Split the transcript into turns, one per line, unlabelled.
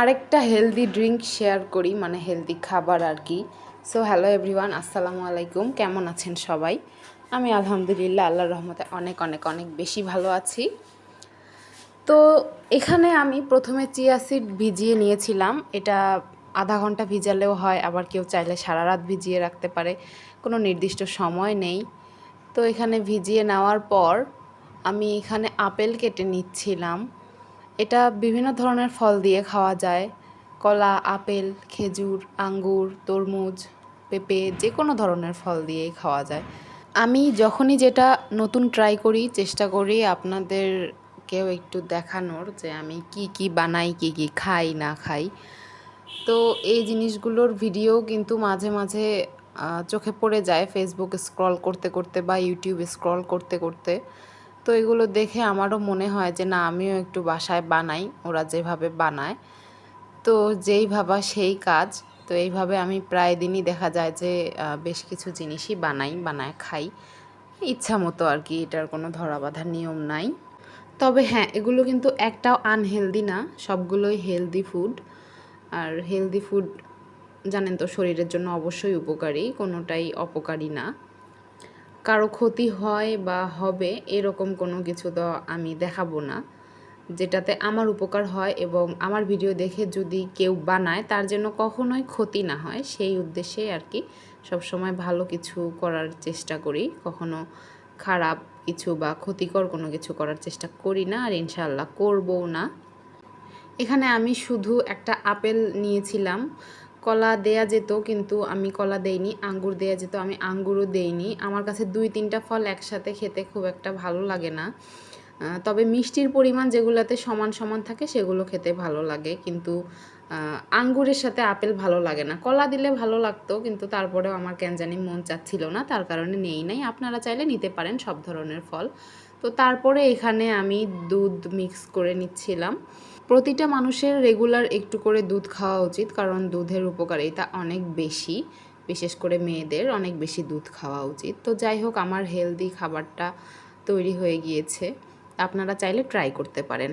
আরেকটা healthy drink share করি মানে হেলদি খাবার আর কি। সো হ্যালো এভরিওয়ান আসসালামু আলাইকুম। কেমন আছেন সবাই? আমি আলহামদুলিল্লাহ, আল্লাহর রহমতে অনেক অনেক অনেক বেশি ভালো আছি। তো, এখানে আমি প্রথমে চিয়া সিড ভিজিয়ে নিয়েছিলাম। এটা আধা ঘণ্টা ভিজালেও হয়, আবার কেউ চাইলে সারা রাত ভিজিয়ে রাখতে পারে। কোনো নির্দিষ্ট সময় নেই। তো, এখানে ভিজিয়ে নেওয়ার পর আমি এখানে আপেল কেটে নিচ্ছিলাম। এটা বিভিন্ন ধরনের ফল দিয়ে খাওয়া যায়। কলা, আপেল, খেজুর, আঙ্গুর, তরমুজ, পেঁপে যে কোনো ধরনের ফল দিয়েই খাওয়া যায়। আমি যখনই যেটা নতুন ট্রাই করি, চেষ্টা করি আপনাদেরকেও একটু দেখানোর যে আমি কি কি বানাই, কি কি খাই, না খাই। তো এই জিনিসগুলোর ভিডিও কিন্তু মাঝে মাঝে চোখে পড়ে যায় ফেসবুক স্ক্রল করতে করতে বা ইউটিউব স্ক্রল করতে করতে। তো এগুলো দেখে আমারও মনে হয় যে, না, আমিও একটু বাসায় বানাই। ওরা যেভাবে বানায়। তো যেই ভাবা সেই কাজ। তো এইভাবে আমি প্রায় দিনই দেখা যায় যে বেশ কিছু জিনিসই বানাই, বানায়, খাই। ইচ্ছা মতো আর কি, এটার কোনো ধরা বাঁধার নিয়ম নাই। তবে হ্যাঁ এগুলো কিন্তু একটাও আনহেলদি না, সবগুলোই হেলদি ফুড আর হেলদি ফুড জানেন তো, শরীরের জন্য অবশ্যই উপকারী, কোনোটাই অপকারী না। কারও ক্ষতি হয় বা হবে এরকম কোনো কিছু তো আমি দেখাবো না। যেটাতে আমার উপকার হয় এবং আমার ভিডিও দেখে যদি কেউ বানায়, তার জন্য কখনোই ক্ষতি না হয়। সেই উদ্দেশ্যে আর কি সবসময় ভালো কিছু করার চেষ্টা করি। কখনো খারাপ কিছু বা ক্ষতিকর কোনো কিছু করার চেষ্টা করি না আর ইনশাআল্লাহ করবও না। এখানে আমি শুধু একটা আপেল নিয়েছিলাম। কলা দেয়া যেত, কিন্তু আমি কলা দেইনি, আঙ্গুর দেয়া যেত, আমি আঙ্গুরও দেইনি। আমার কাছে দুই তিনটা ফল একসাথে খেতে খুব একটা ভালো লাগে না। তবে মিষ্টির পরিমাণ যেগুলোতে সমান সমান থাকে সেগুলো খেতে ভালো লাগে, কিন্তু আঙ্গুরের সাথে আপেল ভালো লাগে না। কলা দিলে ভালো লাগতো, কিন্তু তারপরেও আমার কেন জানি মন চাচ্ছিল না, তার কারণে নেই নাই। আপনারা চাইলে নিতে পারেন সব ধরনের ফল। তো তারপরে এখানে আমি দুধ মিক্স করে নিচ্ছিলাম। প্রতিটা মানুষের রেগুলার একটু করে দুধ খাওয়া উচিত, কারণ দুধের উপকারিতা অনেক বেশি, বিশেষ করে মেয়েদের অনেক বেশি দুধ খাওয়া উচিত। তো যাই হোক, আমার হেলদি খাবারটা তৈরি হয়ে গিয়েছে। আপনারা চাইলে ট্রাই করতে পারেন।